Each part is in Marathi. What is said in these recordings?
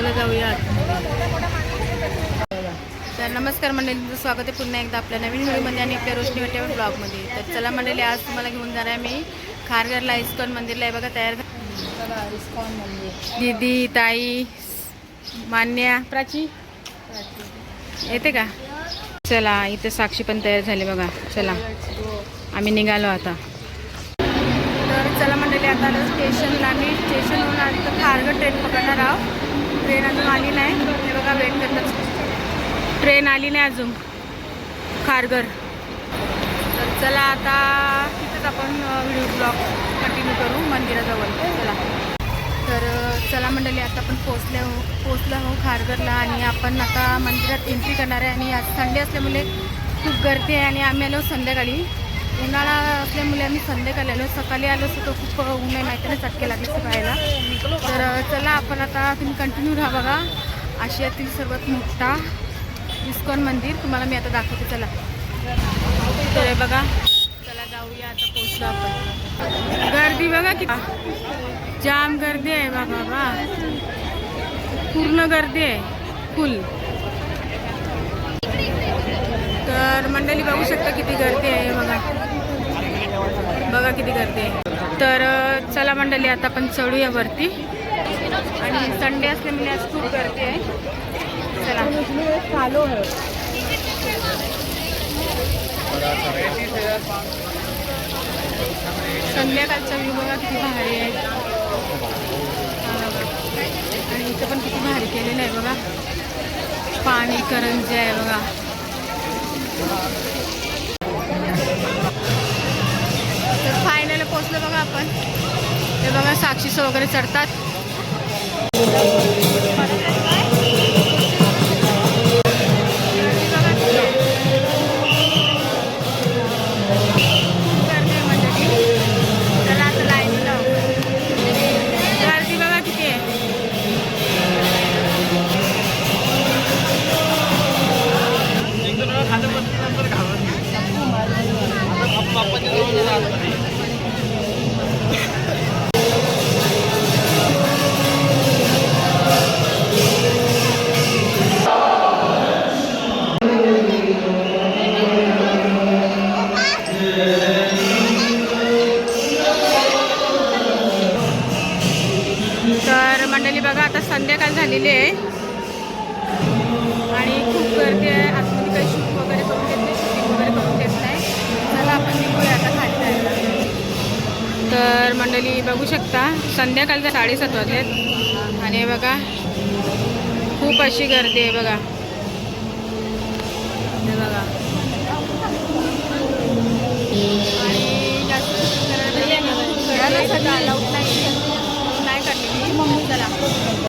चला जाऊया तर नमस्कार मंडळी तुमचं स्वागत आहे पुन्हा एकदा आपल्या नवीन व्हिडिओमध्ये आणि आपल्या रोशनी वाट्यावर ब्लॉगमध्ये. तर चला मंडळी आज तुम्हाला घेऊन जाणार आहे मी खारघरला इस्कॉन मंदिरला. आहे बघा तयार दीदी ताई मान्या. प्राची? येते का? चला इथे साक्षी पण तयार झाली बघा. चला आम्ही निघालो आता. तर चला मंडळी आता स्टेशनला आम्ही स्टेशनवरून आली तर खारघर ट्रेन पकडणार आहोत. ट्रेन अजून आली नाही. हे बघा वेट करतात. ट्रेन आली नाही अजून. खारघर तर चला आता तिथंच आपण व्हिडिओ ब्लॉग कंटिन्यू करू मंदिराजवळ. चला. तर चला मंडळी आता आपण पोचले हो पोचलो हो खारघरला आणि आपण आता मंदिरात एंट्री करणार आहे आणि आज संडे असल्यामुळे खूप गर्दी आहे आणि आम्ही आलो संध्याकाळी. उन्हाळा असल्यामुळे आम्ही संध्याकाळी आलो सकाळी आलो असतो तर खूप ऊन आहे माहिती नाही चटके लागले सकाळीला तर चला आपण आता तुम्ही कंटिन्यू राहा बघा. आशियातील सर्वात मोठा इस्कॉन मंदिर. तुम्हाला मी आता दाखवते चला. तर बघा चला जाऊया आता पोचलो आपण. गर्दी बघा की जाम गर्दी आहे बा बाबा पूर्ण गर्दी आहे. फुल तर मंडळी बघू शकता किती गर्दी आहे बघा. बघा किती गर्दी आहे. तर चला मंडळी आता आपण चढूया वरती. आणि संडे असल्यामुळे आज खूप गर्दी आहे. चला. संध्याकाळचा व्ह्यू बघा किती भारी आहे. आणि इथं पण किती भारी केलेलं आहे बघा. पाणी करंजी आहे बघा. तर फायनल पोचलो बघा आपण. ते बघा साक्षीस वगैरे चढतात. तर बघू शकता संध्याकाळचा साडेसात वाजलेत. आणि बघा खूप अशी गर्दी आहे बघा. बघा. आणि जास्त नाही आहे. मम्मी चला.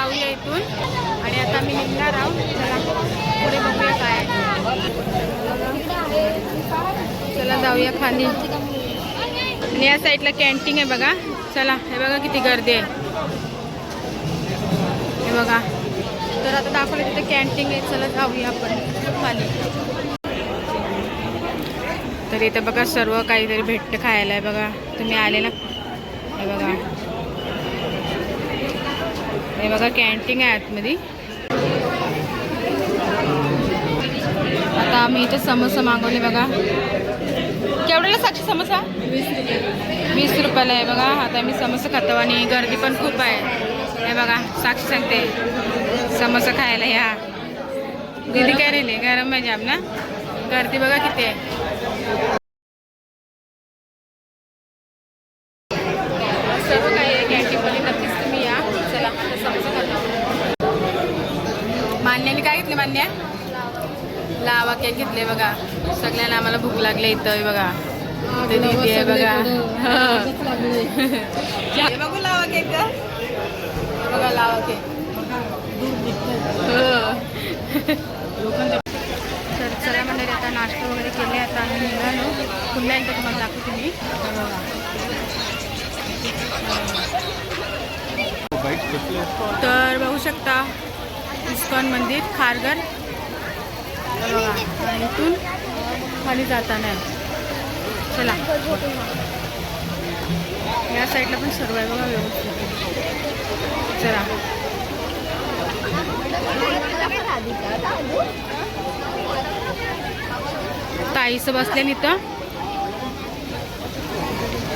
जाऊया इथून. आणि आता मी निघणार आहोत. चला पुढे बघूया काय आहे. चला जाऊया खाली. आणि या साईडला कॅन्टीन आहे बघा. चला हे बघा किती गर्दी आहे. हे बघा. तर आता दाखवलं तिथे कॅन्टीन आहे. चला जाऊया आपण खाली. तर इथं बघा सर्व काहीतरी भेटतं खायला. आहे बघा तुम्ही आले ना? हे बघा. हे बघा कॅन्टीन आहे आतमध्ये. आता आम्ही इथे समोसा मागवले बघा. केवढ्याला साक्षी समोसा? वीस रुपयाला आहे बघा. आता मी समोसा खातो आणि गर्दी पण खूप आहे. हे बघा साक्षी सांगते. समोसा खायला या. दीदी काय राहिले? गरम आहे जाम ना? गर्दी बघा किती आहे. सर्व काय घेतले मान्या? लावा केक घेतले बघा. सगळ्यांना आम्हाला भूक लागली इथं बघा. ते दीदी आहे बघा. बघू लावा केक बघा लावा केक हो. तर चला मंडळी आता नाश्ता वगैरे केले आता आम्ही निघालो. पुन्हा एकदा तुम्हाला दाखवते मी. तर बघू शकता इस्कॉन मंदिर खारघर. आणि इथून खाली जाताना आहे. चला. या साईडला पण सर्व आहे बघा व्यवस्थित. चला. ताईचं बसले इथं.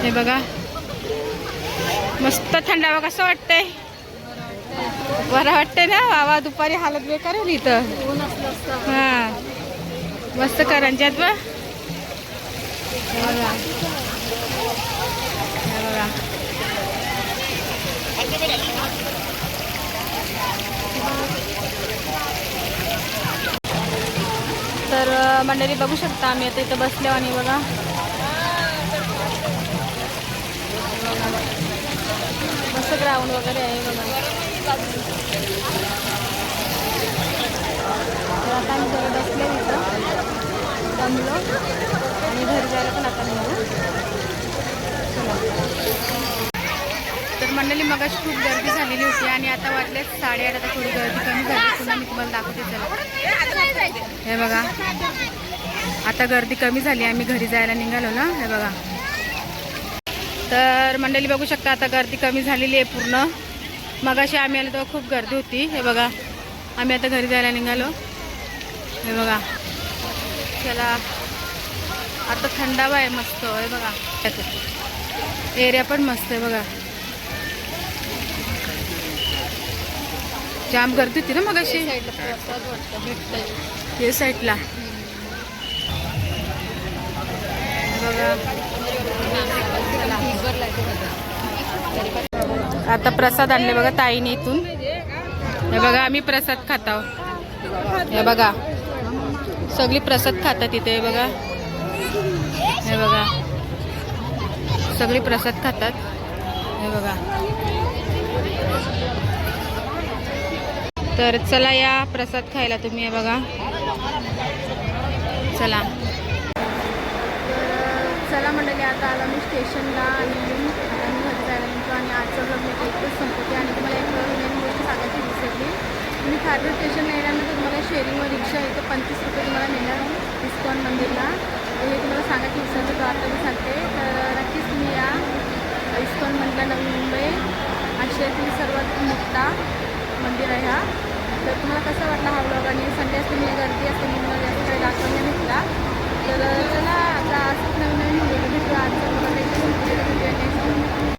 हे बघा. मस्त थंडावा कसं वाटतंय. बरं वाटतंय ना? बाबा दुपारी हालत बेकार होईल इथं. हा. मस्त करंजात बघा तर मंडळी बघू शकता आम्ही आता इथं बसल्या आणि बघा. मस्त ग्राउंड वगैरे आहे बघा. आता मी जरा बसले तिथं जमलो आणि घरी जायला पण आता निघू तर मंडळी मगाशी खूप गर्दी झालेली होती आणि आता वाटले साडेआठ आता थोडी गर्दी कमी झाली पुन्हा मी तुम्हाला दाखवते चला. हे बघा. आता गर्दी कमी झाली आम्ही घरी जायला निघालो ना. हे बघा. तर मंडळी बघू शकता आता गर्दी कमी झालेली आहे पूर्ण. मगाशी आम्ही आलो तेव्हा खूप गर्दी होती. हे बघा आम्ही आता घरी जायला निघालो. हे बघा चला आता थंडावा आहे मस्त हे बघा. एरिया पण मस्त आहे बघा. जाम गर्दी होती ना मगाशी. हे साईडला बघा आता प्रसाद आणले बघा ताईने इथून. हे बघा आम्ही प्रसाद खात आहोत. हे बघा सगळी प्रसाद खातात इथे हे बघा. हे बघा सगळी प्रसाद खातात. हे बघा. तर चला या प्रसाद खायला तुम्ही हे बघा. चला. चला मंडळी आता आला मी स्टेशनला आणि येऊन आणि घरी जायला निघतो आणि आजचं ब्लॉग मी इथंच संपवते आणि तुम्हाला एक नवीन गोष्ट सांगायची विसरली तुम्ही खारघर स्टेशनला येण्यानंतर तुम्हाला शेअरिंगवर रिक्षा इथं पंचवीस रुपये तुम्हाला मिळणार इस्कॉन मंदिरला. हे तुम्हाला सांगायची विसरली तर आता मी सांगते. तर नक्कीच तुम्ही या इस्कॉन मंदिरला नवी मुंबई. आशियातील सर्वात मोठा मंदिर आहे हा. तर तुम्हाला कसा वाटला हा ब्लॉग आणि संडे तुम्ही म्हणजे मी गर्दी असते मी तुम्हाला जास्त काही दाखवण्या घेतला तर चला आता असंच नवीन नवीन व्हिडिओ भेटू